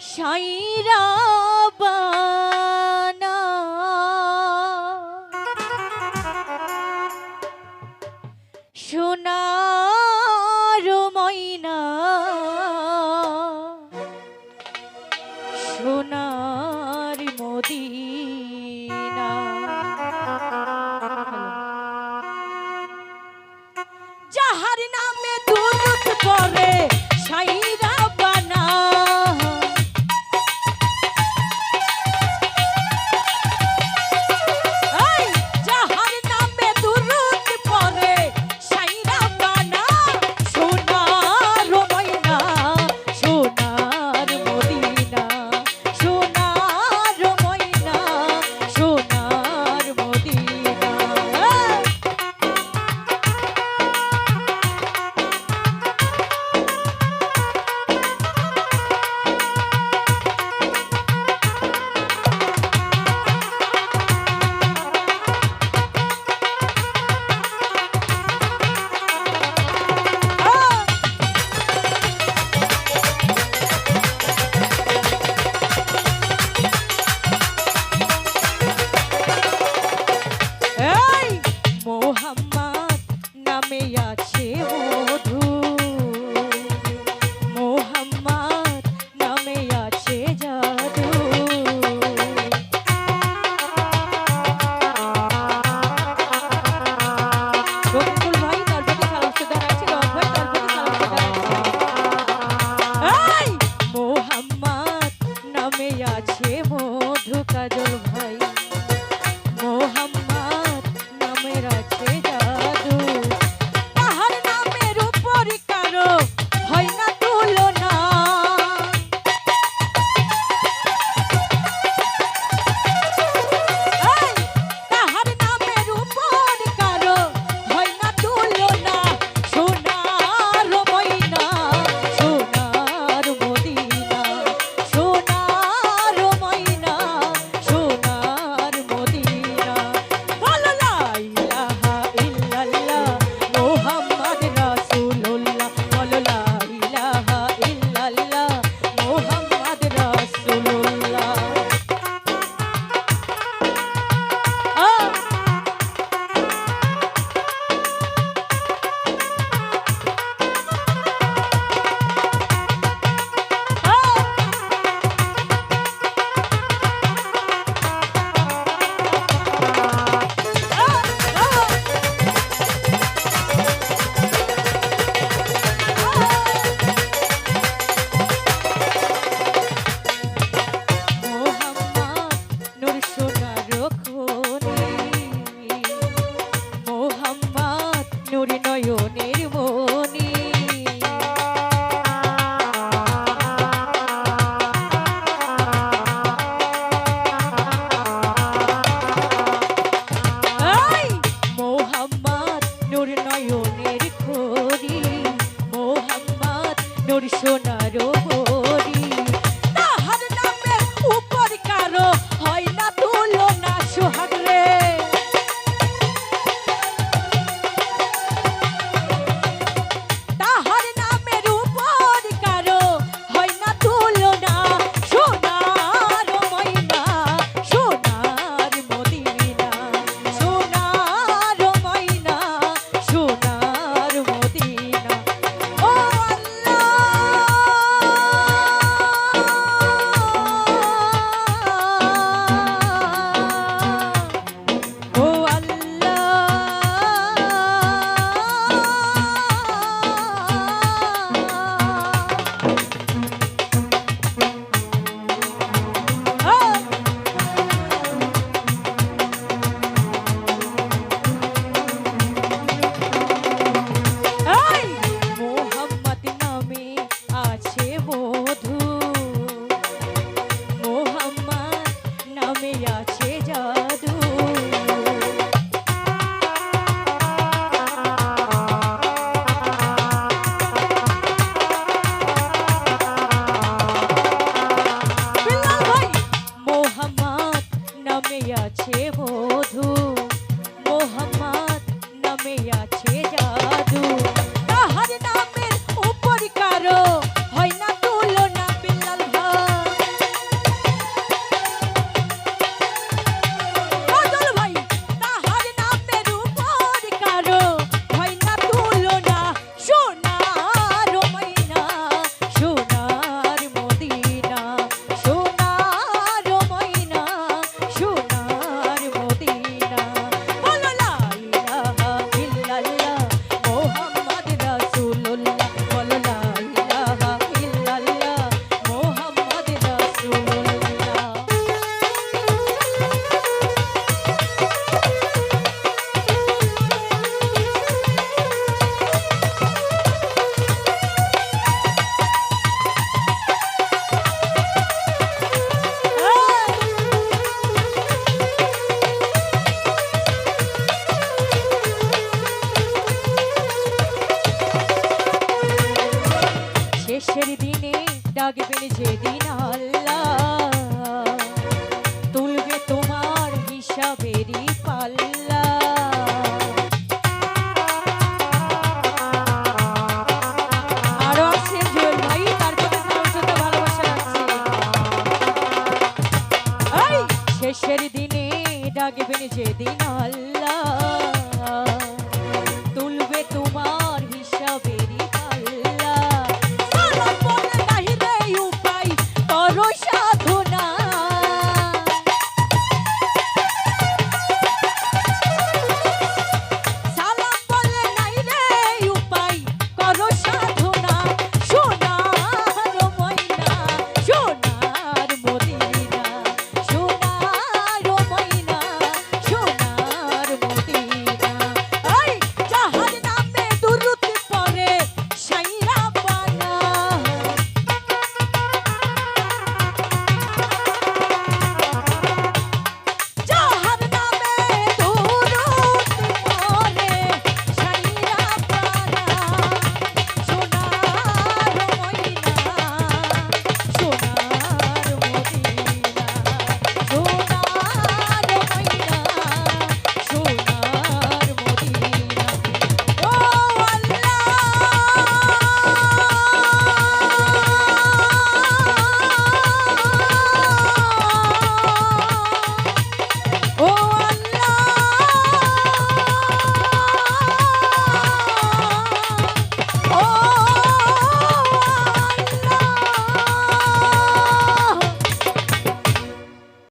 সাইরা Oh. প্রাণের খরি মোহাম্মদ নুর সোনার bella che যেদিন আল্লাহ। তুলবে তোমার হিসাবেরই পাল্লা। আরও আছে জুয়েল ভাই, তার প্রতি ভালোবাসা এই, শেষের দিনে ডাকবেন যেদিন আল্লাহ।